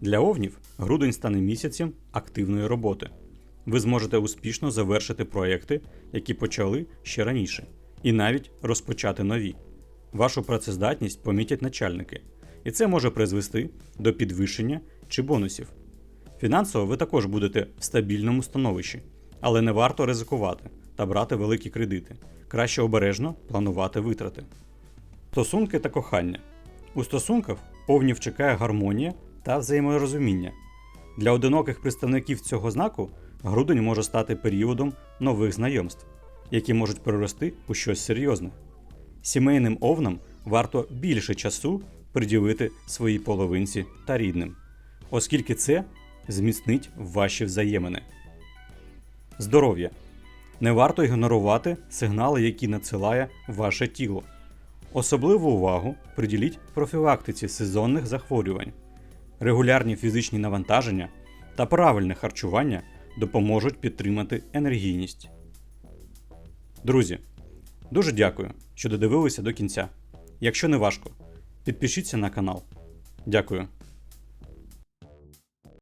Для овнів грудень стане місяцем активної роботи. Ви зможете успішно завершити проекти, які почали ще раніше, і навіть розпочати нові. Вашу працездатність помітять начальники, і це може призвести до підвищення чи бонусів. Фінансово ви також будете в стабільному становищі, але не варто ризикувати та брати великі кредити. Краще обережно планувати витрати. Стосунки та кохання. У стосунках повнів чекає гармонія та взаєморозуміння. Для одиноких представників цього знаку грудень може стати періодом нових знайомств, які можуть перерости у щось серйозне. Сімейним овнам варто більше часу приділити своїй половинці та рідним, оскільки це зміцнить ваші взаємини. Здоров'я. Не варто ігнорувати сигнали, які надсилає ваше тіло. Особливу увагу приділіть профілактиці сезонних захворювань. Регулярні фізичні навантаження та правильне харчування допоможуть підтримати енергійність. Друзі, дуже дякую, що додивилися до кінця. Якщо не важко, підпишіться на канал. Дякую.